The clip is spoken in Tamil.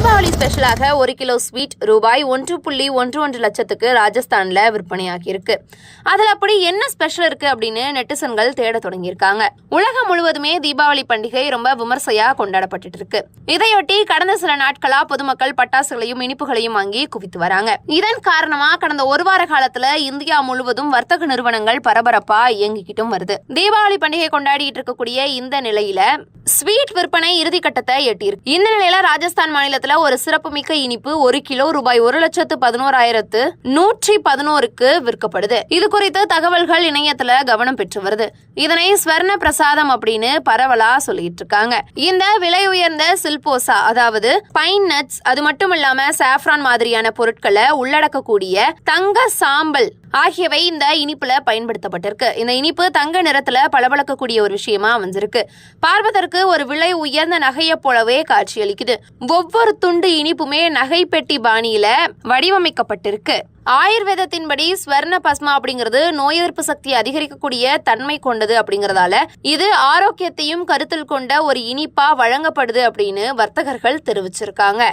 தீபாவளி ஸ்பெஷலாக ஒரு கிலோ ஸ்வீட் ரூபாய் ஒன்று புள்ளி ஒன்று ஒன்று லட்சத்துக்கு ராஜஸ்தான்ல விற்பனையாகியிருக்கு. அதில் அப்படி என்ன ஸ்பெஷல் இருக்கு அப்படின்னு நெட்டிசன்கள் தேட தொடங்கியிருக்காங்க. உலகம் முழுவதுமே தீபாவளி பண்டிகை ரொம்ப விமர்சையா கொண்டாடப்பட்டு இருக்கு இதையொட்டி கடந்த சில நாட்களா பொதுமக்கள் பட்டாசுகளையும் இனிப்புகளையும் வாங்கி குவித்து வராங்க. இதன் காரணமா கடந்த ஒரு வார காலத்துல இந்தியா முழுவதும் வர்த்தக நிறுவனங்கள் பரபரப்பா இயங்கிக்கிட்டும் வருது. தீபாவளி பண்டிகை கொண்டாடிட்டு இருக்கக்கூடிய இந்த நிலையில ஸ்வீட் விற்பனை இறுதிக்கட்டத்தை எட்டியிருக்கு. இந்த நிலையில ராஜஸ்தான் மாநிலத்துல ஒரு சிறப்புமிக்க இனிப்பு ஒரு கிலோ ரூபாய் ஒரு லட்சத்து பதினோராயிரத்து நூற்றி பதினோருக்கு விற்கப்படுது. இது குறித்து தகவல்கள் இணையத்துல கவனம் பெற்று வருது. இதனை ஸ்வர்ண பிரசாதம் அப்படின்னு பரவலா சொல்லிட்டு இருக்காங்க. இந்த விலை உயர்ந்த சில்போசா அதாவது பைன் நட்ஸ் அது மட்டும் இல்லாம சாஃப்ரான் மாதிரியான பொருட்களை உள்ளடக்கக்கூடிய தங்க சாம்பல் ஆகியவை இந்த இனிப்புல பயன்படுத்தப்பட்டிருக்கு. இந்த இனிப்பு தங்க நிறத்துல பளபளக்கக்கூடிய ஒரு விஷயமா அமைஞ்சிருக்கு. பார்ப்பதற்கு ஒரு விலை உயர்ந்த நகையை போலவே காட்சியளிக்குது. ஒவ்வொரு துண்டு இனிப்புமே நகை பெட்டி பாணியில வடிவமைக்கப்பட்டிருக்கு. ஆயுர்வேதத்தின்படி ஸ்வர்ண பஸ்மா அப்படிங்கிறது நோய் எதிர்ப்பு சக்தியை அதிகரிக்கக்கூடிய தன்மை கொண்டது அப்படிங்கறதால இது ஆரோக்கியத்தையும் கருத்தில் கொண்ட ஒரு இனிப்பா வழங்கப்படுது அப்படின்னு வர்த்தகர்கள் தெரிவிச்சிருக்காங்க.